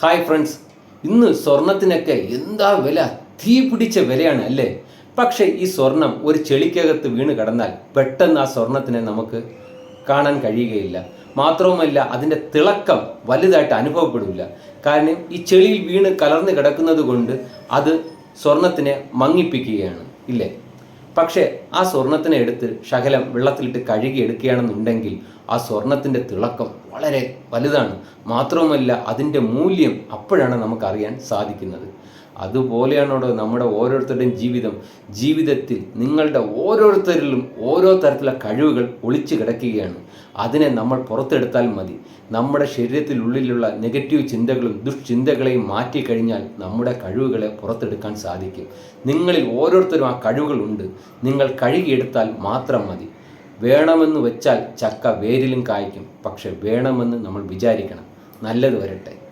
Hi friends ഇന്ന് സ്വർണത്തിനൊക്കെ എന്താ വില? തീ പിടിച്ച വിലയാണ് അല്ലേ? പക്ഷേ ഈ സ്വർണം ഒരു ചെളിക്കകത്ത് വീണ് കിടന്നാൽ പെട്ടെന്ന് ആ സ്വർണത്തിനെ നമുക്ക് കാണാൻ കഴിയുകയില്ല. മാത്രവുമല്ല അതിന്റെ തിളക്കം വലുതായിട്ട് അനുഭവപ്പെടില്ല. കാരണം ഈ ചെളിയിൽ വീണ് കലർന്ന് കിടക്കുന്നത് കൊണ്ട് അത് സ്വർണത്തിനെ മങ്ങിപ്പിക്കുകയാണ്. ഇല്ലേ? പക്ഷേ ആ സ്വർണത്തിനെ എടുത്ത് ശകലം വെള്ളത്തിലിട്ട് കഴുകി എടുക്കുകയാണെന്നുണ്ടെങ്കിൽ ആ സ്വർണത്തിന്റെ തിളക്കം വളരെ വലുതാണ്. മാത്രവുമല്ല അതിന്റെ മൂല്യം അപ്പോഴാണ് നമുക്കറിയാൻ സാധിക്കുന്നത്. അതുപോലെയാണോടോ നമ്മുടെ ഓരോരുത്തരുടെയും ജീവിതം. ജീവിതത്തിൽ നിങ്ങളുടെ ഓരോരുത്തരിലും ഓരോ തരത്തിലുള്ള കഴിവുകൾ ഒളിച്ചു കിടക്കുകയാണ്. അതിനെ നമ്മൾ പുറത്തെടുത്താൽ മതി. നമ്മുടെ ശരീരത്തിനുള്ളിലുള്ള നെഗറ്റീവ് ചിന്തകളും ദുഷ്ചിന്തകളെയും മാറ്റിക്കഴിഞ്ഞാൽ നമ്മുടെ കഴിവുകളെ പുറത്തെടുക്കാൻ സാധിക്കും. നിങ്ങളിൽ ഓരോരുത്തരും ആ കഴിവുകളുണ്ട് നിങ്ങൾ കഴുകിയെടുത്താൽ മാത്രം മതി. വേണമെന്ന് വെച്ചാൽ ചക്ക വേരിലും കായ്ക്കും. പക്ഷെ വേണമെന്ന് നമ്മൾ വിചാരിക്കണം. നല്ലത് വരട്ടെ.